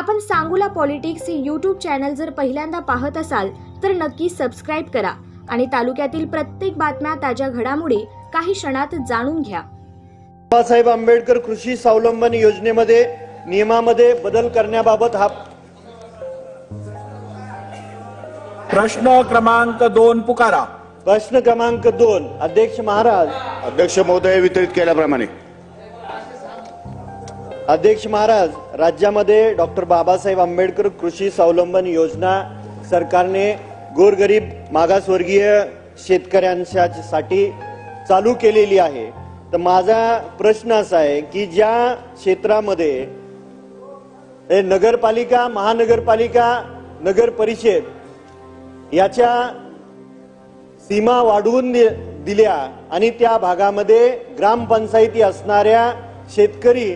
आपण सांगूला पॉलिटिक्स हे यूट्यूब चॅनल जर पहिल्यांदा पाहत असाल तर नक्की सबस्क्राईब करा आणि तालुक्यातील प्रत्येक बातम्या ताज्या घडामोडी काही क्षणात जाणून घ्या. बाबासाहेब आंबेडकर कृषी स्वावलंबन योजनेमध्ये नियमामध्ये बदल करण्याबाबत हा प्रश्न क्रमांक दोन पुकारा. प्रश्न क्रमांक दोन अध्यक्ष महाराज. अध्यक्ष महोदय वितरित केल्याप्रमाणे. अध्यक्ष महाराज राज्यामध्ये डॉक्टर बाबासाहेब आंबेडकर कृषी स्वावलंबन योजना सरकारने गोरगरीब मागासवर्गीय शेतकऱ्यांसाठी चालू केलेली आहे. तर माझा प्रश्न असा आहे की ज्या क्षेत्रामध्ये हे नगरपालिका महानगरपालिका नगर परिषद याच्या सीमा वाढवून दि- दिल्या आणि त्या भागामध्ये ग्रामपंचायती असणाऱ्या शेतकरी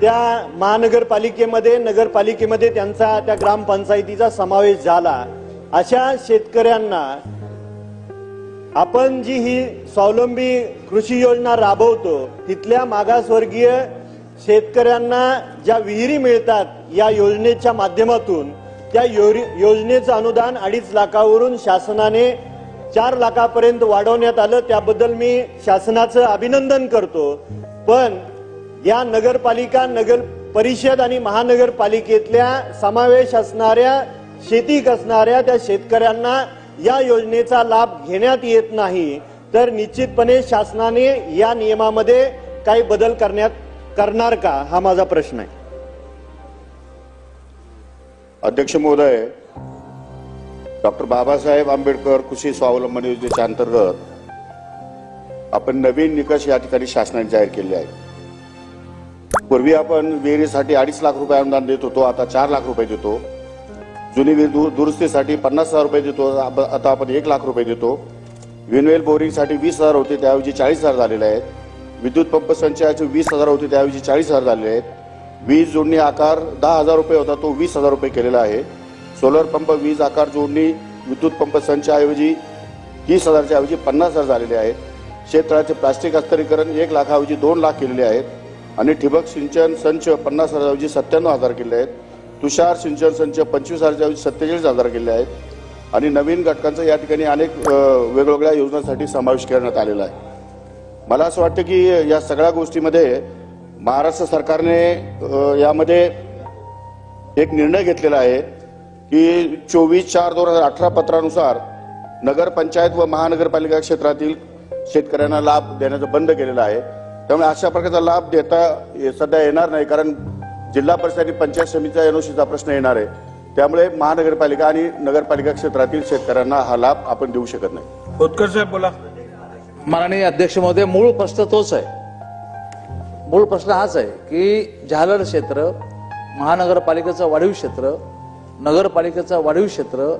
त्या महानगरपालिकेमध्ये नगरपालिकेमध्ये त्यांचा त्या ग्रामपंचायतीचा समावेश झाला. अशा शेतकऱ्यांना आपण जी ही स्वावलंबी कृषी योजना राबवतो तिथल्या मागासवर्गीय शेतकऱ्यांना ज्या विहिरी मिळतात या योजनेच्या माध्यमातून त्या योरी- योजनेचं अनुदान अडीच लाखावरून शासनाने चार लाखापर्यंत वाढवण्यात आलं त्याबद्दल मी शासनाचं अभिनंदन करतो. पण या नगरपालिका नगर परिषद आणि महानगरपालिकेतल्या समावेश असणाऱ्या शेतीक असणाऱ्या त्या शेतकऱ्यांना या योजनेचा लाभ घेण्यात येत नाही तर निश्चितपणे शासनाने या नियमामध्ये काही बदल करण्यात करणार का? हा माझा प्रश्न आहे. अध्यक्ष महोदय डॉक्टर बाबासाहेब आंबेडकर कृषी स्वावलंबन योजनेच्या अंतर्गत आपण नवीन निकष या ठिकाणी शासनाने जाहीर केले आहे पूर्वी आपण विहिरीसाठी अडीच लाख रुपये अनुदान देत होतो आता चार लाख रुपये देतो. जुनी विहीर दु- दुरुस्तीसाठी पन्नास हजार रुपये देतो आप- आता आपण एक लाख रुपये देतो. विनवेल बोरिंगसाठी वीस हजार होते त्याऐवजी चाळीस हजार झालेले आहेत. विद्युत पंप संचयाचे वीस हजार होते त्याऐवजी चाळीस हजार झालेले आहेत. वीज जोडणी आकार दहा हजार रुपये होता तो वीस हजार रुपये केलेला आहे. सोलर पंप वीज आकार जोडणी विद्युत पंप संचाऐवजी तीस हजारच्या ऐवजी पन्नास हजार झालेले आहेत. क्षेत्राचे प्लास्टिक अस्तरीकरण एक लाखाऐवजी दोन लाख केलेले आहेत. आणि ठिबक सिंचन संच पन्नास हजारऐवजी सत्त्याण्णव हजार केले आहेत. तुषार सिंचन संच पंचवीस हजारच्याऐवजी सत्तेचाळीस हजार केले आहेत. आणि नवीन घटकांचा या ठिकाणी अनेक वेगवेगळ्या योजनांसाठी समावेश करण्यात आलेला आहे. मला असं वाटतं की या सगळ्या गोष्टीमध्ये महाराष्ट्र सरकारने यामध्ये एक निर्णय घेतलेला आहे की चोवीस चार दोन हजार अठरा पत्रानुसार नगरपंचायत व महानगरपालिका क्षेत्रातील शेतकऱ्यांना लाभ देण्याचं बंद केलेलं आहे. त्यामुळे अशा प्रकारचा लाभ देता ये- सध्या येणार नाही कारण जिल्हा परिषद आणि पंचायत समितीचा एनओसीचा प्रश्न येणार आहे. त्यामुळे महानगरपालिका आणि नगरपालिका क्षेत्रातील शेतकऱ्यांना हा लाभ आपण देऊ शकत नाही. खोतकर साहेब बोला. माननीय अध्यक्ष महोदय मूळ प्रश्न तोच आहे. मूळ प्रश्न हाच आहे की जालर क्षेत्र महानगरपालिकेचं वाढीव क्षेत्र नगरपालिकेचं वाढीव क्षेत्र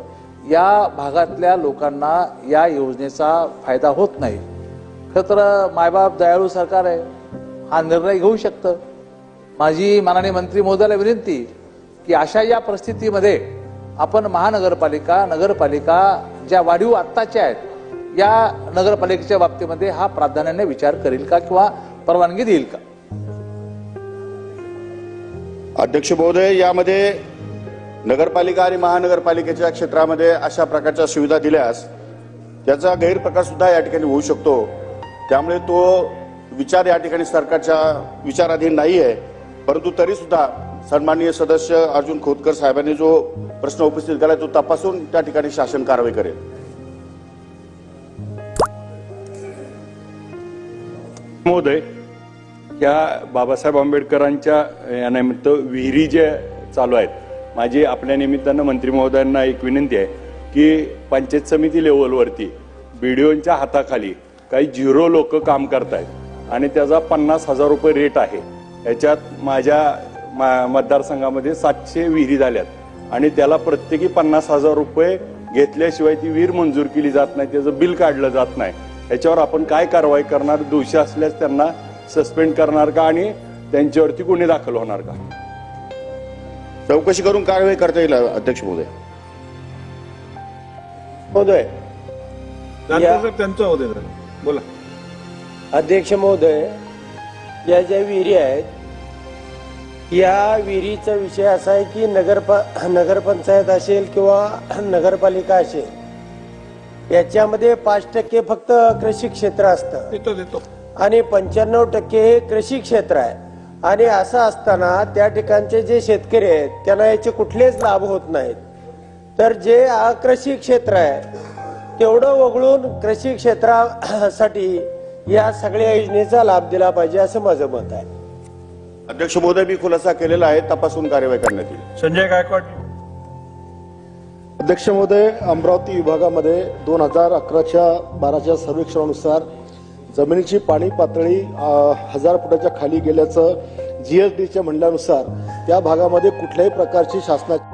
या भागातल्या लोकांना या योजनेचा फायदा होत नाही. तर मायबाप दयाळू सरकार आहे. हा निर्णय घेऊ शकतं. माझी माननीय मंत्री महोदयाला विनंती की अशा या परिस्थितीमध्ये आपण महानगरपालिका नगरपालिका ज्या वाढीव आत्ताच्या आहेत या नगरपालिकेच्या बाबतीमध्ये हा प्राधान्याने विचार करेल का किंवा परवानगी देईल का? अध्यक्ष महोदय यामध्ये नगरपालिका आणि महानगरपालिकेच्या क्षेत्रामध्ये अशा प्रकारच्या सुविधा दिल्यास त्याचा गैरप्रकार सुद्धा या ठिकाणी होऊ शकतो. त्यामुळे तो विचार या ठिकाणी सरकारच्या विचाराधीन नाही आहे परंतु तरी सुद्धा सन्माननीय सदस्य अर्जुन खोतकर साहेबांनी जो प्रश्न उपस्थित केला तो तपासून त्या ठिकाणी शासन कारवाई करेल. महोदय या बाबासाहेब आंबेडकरांच्या यानिमित्त विहिरी जे चालू आहेत माझी आपल्या निमित्तानं मंत्री महोदयांना एक विनंती आहे की पंचायत समिती लेवलवरती बीडीओंच्या हाताखाली काही झिरो लोक काम करतायत. आणि त्याचा पन्नास हजार रुपये रेट आहे. याच्यात माझ्या मा- मतदारसंघामध्ये सातशे विहिरी झाल्यात. आणि त्याला प्रत्येकी पन्नास हजार रुपये घेतल्याशिवाय ती विहीर मंजूर केली जात नाही. त्याचं बिल काढलं जात नाही. याच्यावर आपण काय कारवाई करणार? दोषी असल्यास त्यांना सस्पेंड करणार का? आणि त्यांच्यावरती गुन्हे दाखल होणार का? चौकशी करून कारवाई करता येईल अध्यक्ष महोदय. महोदय त्यांचं होते. बोला. अध्यक्ष महोदय या ज्या विहिरी आहेत या विहिरीचा विषय असा आहे की नगरप नगरपंचायत असेल किंवा नगरपालिका असेल याच्यामध्ये पाच टक्के फक्त कृषी क्षेत्र असतं. देतो देतो. आणि पंच्याण्णव टक्के हे कृषी क्षेत्र आहे. आणि असं असताना त्या ठिकाणचे जे शेतकरी आहेत त्यांना याचे कुठलेच लाभ होत नाहीत. तर जे अकृषी क्षेत्र आहे तेवढं वगळून कृषी क्षेत्रासाठी या सगळ्या योजनेचा लाभ दिला पाहिजे असं माझं मत आहे. अध्यक्ष महोदय मी खुलासा केलेला आहे तपासून कार्यवाही करण्यात येईल. संजय गायकवाड. अध्यक्ष महोदय अमरावती विभागामध्ये दोन हजार अकराच्या बाराच्या सर्वेक्षणानुसार जमिनीची पाणी पातळी हजार फुटाच्या खाली गेल्याचं जीएसडीच्या म्हणण्यानुसार त्या भागामध्ये कुठल्याही प्रकारची शासनाची